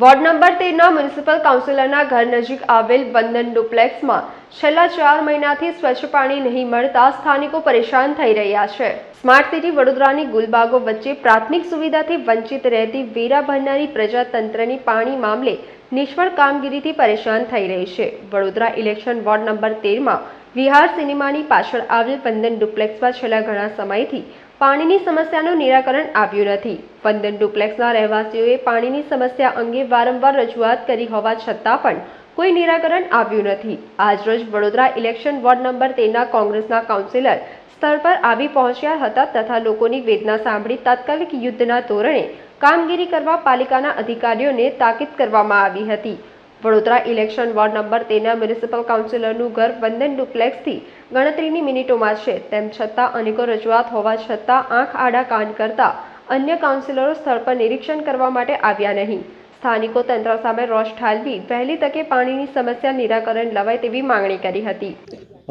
Ward number તેરના municipal કાઉન્સિલરના ઘર નજીક આવેલ વંદન ડુપ્લેક્સમાં છેલ્લા ચાર મહિનાથી સ્વચ્છ પાણી નહીં મળતા સ્થાનિકો પરેશાન થઈ રહ્યા છે. સ્માર્ટ સિટી વડોદરાની ગુલબાગો વચ્ચે પ્રાથમિક સુવિધાથી વંચિત રહેતી વેરા ભરનારી પ્રજાતંત્રની પાણી મામલે નિષ્ફળ કામગીરીથી પરેશાન થઈ રહી છે. વડોદરા ઇલેક્શન વોર્ડ નંબર તેરમાં વિહાર સિનેમાની પાછળ આવેલ વંદન ડુપ્લેક્સમાં છેલ્લા ઘણા સમયથી પાણીની સમસ્યાનું નિરાકરણ આવ્યું નથી. પંદર ડુપ્લેક્સના રહેવાસીઓએ પાણીની સમસ્યા અંગે વારંવાર રજૂઆત કરી હોવા છતાં પણ કોઈ નિરાકરણ આવ્યું નથી. આજરોજ વડોદરા ઇલેક્શન વોર્ડ નંબર તેરના કોંગ્રેસના કાઉન્સિલર સ્થળ પર આવી પહોંચ્યા હતા તથા લોકોની વેદના સાંભળી તાત્કાલિક યુદ્ધના ધોરણે કામગીરી કરવા પાલિકાના અધિકારીઓને તાકીદ કરવામાં આવી હતી. વડોદરા ઇલેક્શન વોર્ડ નંબર તેના મ્યુનિસિપલ કાઉન્સિલરનું ઘર વંદન ડુપ્લેક્સથી ગણતરીની મિનિટોમાં છે. તેમ છતાં અનેકો રજૂઆત હોવા છતાં આંખ આડા કાન કરતા અન્ય કાઉન્સિલરો સ્થળ પર નિરીક્ષણ કરવા માટે આવ્યા નહીં. સ્થાનિકો તંત્ર સામે રોષ ઠાલવી, વહેલી તકે પાણીની સમસ્યા નિરાકરણ લવાય તેવી માંગણી કરી હતી.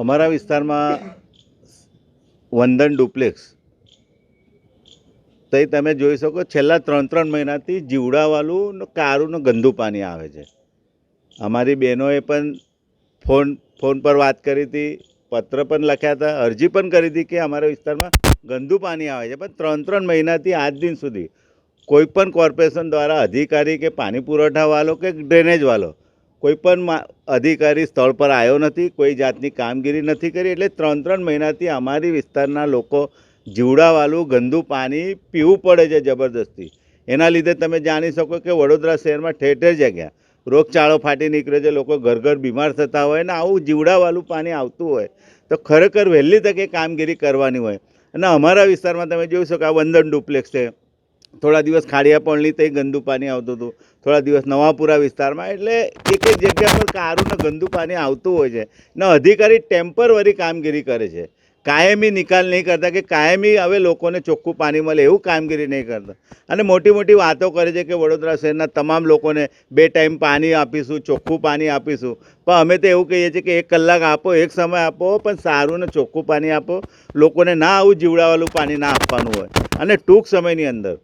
અમારા વિસ્તારમાં વંદન ડુપ્લેક્સ. તો તમે જોઈ શકો, છેલ્લા ત્રણ ત્રણ મહિનાથી જીવડાવાલું ને કારું ગંદુ પાણી આવે છે. અમારી બહેનોએ પણ ફોન ફોન પર વાત કરી હતી, પત્ર પણ લખ્યા હતા, અરજી પણ કરી હતી કે અમારા વિસ્તારમાં ગંદુ પાણી આવે છે. પણ ત્રણ ત્રણ મહિનાથી આજ દિન સુધી કોઈ પણ કોર્પોરેશન દ્વારા અધિકારી કે પાણી પુરવઠાવાળો કે ડ્રેનેજવાળો કોઈ પણ અધિકારી સ્થળ પર આવ્યો નથી, કોઈ જાતની કામગીરી નથી કરી, એટલે ત્રણ ત્રણ મહિનાથી અમારી વિસ્તારના લોકો જીવડાવાળું ગંદુ પાણી પીવું પડે છે જબરદસ્તી એના લીધે તમે જાણી શકો કે વડોદરા શહેરમાં ઠેર ઠેર જગ્યા રોગચાળો ફાટી નીકળે છે, લોકો ઘર ઘર બીમાર થતા હોય ને આવું જીવડાવાળું પાણી આવતું હોય, તો ખરેખર વહેલી તકે કામગીરી કરવાની હોય. અને અમારા વિસ્તારમાં તમે જોઈ શકો આ વંદન ડુપ્લેક્સ છે. થોડા દિવસ ખાડિયાપણની તે ગંદુ પાણી આવતું હતું. થોડા દિવસ નવાપુરા વિસ્તારમાં, એટલે એક એક જગ્યા પર કારું ને ગંદુ પાણી આવતું હોય છે. ને અધિકારી ટેમ્પરરી કામગીરી કરે છે. કાયમી નિકાલ નહીં કરતા કે કાયમી હવે લોકોને ચોખ્ખું પાણી મળે એવું કામગીરી નહીં કરતા. અને મોટી મોટી વાતો કરે છે કે વડોદરા શહેરના તમામ લોકોને બે ટાઈમ પાણી આપીશું, ચોખ્ખું પાણી આપીશું. પણ અમે તો એવું કહીએ છીએ કે એક કલાક આપો, એક સમય આપો, પણ સારું ને ચોખ્ખું પાણી આપો. લોકોને ના આવું જીવડાવાળું પાણી ના આપવાનું હોય. અને ટૂંક સમયની અંદર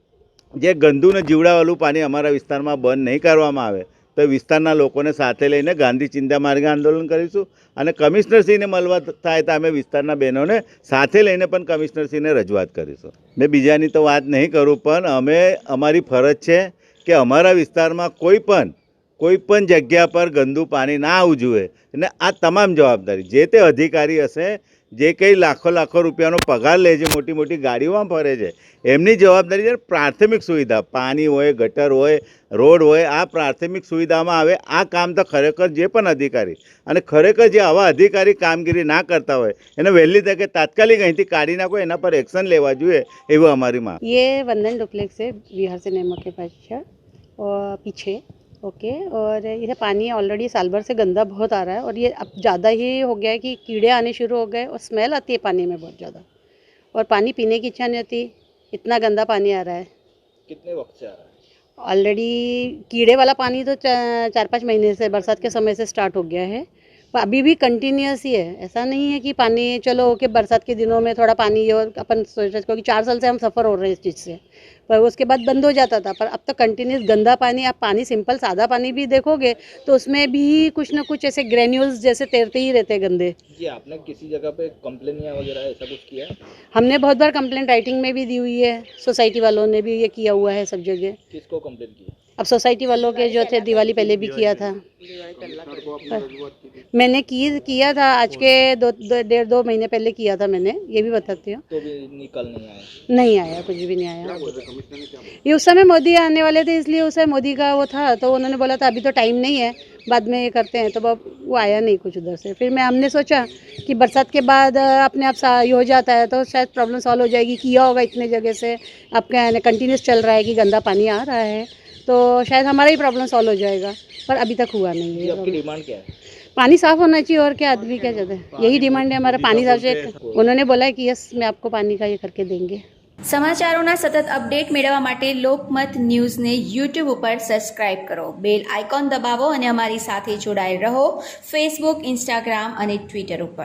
જે ગંદુ ને જીવડાવાલું પાણી અમારા વિસ્તારમાં બંધ નહીં કરવામાં આવે તો વિસ્તારના લોકોને સાથે લઈને ગાંધી ચિંતા માર્ગે આંદોલન કરીશું. અને કમિશનરશ્રીને મળવા થાય તો અમે વિસ્તારના બહેનોને સાથે લઈને પણ કમિશનરશ્રીને રજૂઆત કરીશું. મેં બીજાની તો વાત નહીં કરું, પણ અમે, અમારી ફરજ છે કે અમારા વિસ્તારમાં કોઈ પણ કોઈ પણ જગ્યા પર ગંદુ પાણી ના આવવું જોઈએ અને આ તમામ જવાબદારી જે તે અધિકારી હશે જે કંઈ લાખો લાખો રૂપિયાનો પગાર લે છે મોટી મોટી ગાડીઓમાં ફરે છે એમની જવાબદારી છે પ્રાથમિક સુવિધા પાણી હોય ગટર હોય રોડ હોય આ પ્રાથમિક સુવિધામાં આવે આ કામ તો ખરેખર જે પણ અધિકારી અને ખરેખર જે આવા અધિકારી કામગીરી ના કરતા હોય એને વહેલી તકે તાત્કાલિક અહીંથી કાઢી નાખો એના પર એક્શન લેવા જોઈએ એવું અમારી માંગ ये वंदन डुप्लेक्स है बिहार सिनेमा के पास है और पीछे ओके और ये पानी ऑलरेडी साल भर से गंदा बहुत आ रहा है और ये अब ज़्यादा ही हो गया है कि कीड़े आने शुरू हो गए और स्मेल आती है पानी में बहुत ज़्यादा। और पानी पीने की इच्छा नहीं होती इतना गंदा पानी आ रहा है। कितने वक्त से आ रहा है? ऑलरेडी कीड़े वाला पानी तो चार पाँच महीने से बरसात के समय से स्टार्ट हो गया है। अभी भी कंटिन्यूस ही है। ऐसा नहीं है कि पानी चलो कि बरसात के दिनों में थोड़ा पानी और अपन सोच रहे क्योंकि चार साल से हम सफ़र हो रहे हैं इस चीज़ से। पर उसके बाद बंद हो जाता था। पर अब तो कंटिन्यूस गंदा पानी आप पानी सिंपल सादा पानी भी देखोगे तो उसमें भी कुछ ना कुछ ऐसे ग्रेन्यूल्स जैसे तैरते ही रहते हैं गंदे। जी आपने किसी जगह पे कंप्लेन या वगैरह ऐसा कुछ किया हमने बहुत बार कंप्लेंट राइटिंग में भी दी हुई है। सोसाइटी वालों ने भी ये किया हुआ है सब जगह। किसको कंप्लेन की अब सोसाइटी वालों के जो थे दिवाली पहले भी किया था। मैंने की किया था आज के दो डेढ़ दो महीने पहले किया था मैंने ये भी बताती हूँ। तो नहीं आया। नहीं आया कुछ भी नहीं आया। ये उस समय मोदी आने वाले थे इसलिए उस समय मोदी का वो था तो उन्होंने बोला था अभी तो टाइम नहीं है बाद में ये करते हैं। तो अब वो आया नहीं कुछ उधर से। फिर मैं हमने सोचा कि बरसात के बाद अपने आप सा ये हो जाता है तो शायद प्रॉब्लम सॉल्व हो जाएगी किया होगा इतने जगह से। आपका कंटिन्यूस चल रहा है कि गंदा पानी आ रहा है। तो शायद हमारा ही प्रॉब्लम सॉल्व हो जाएगा पर अभी तक हुआ नहीं जी है आपकी डिमांड क्या है पानी साफ होना चाहिए और क्या आदमी क्या चाहते हैं यही डिमांड है हमारा पानी साफ चाहिए उन्होंने बोला है कि यस मैं आपको पानी का ये करके देंगे સમાચારોના સતત અપડેટ મેળવવા માટે લોકમત ન્યૂઝને યુટ્યુબ ઉપર સબસ્ક્રાઇબ કરો બેલ આઇકોન દબાવો અને અમારી સાથે જોડાયેલ રહો ફેસબુક ઇન્સ્ટાગ્રામ અને ટ્વિટર ઉપર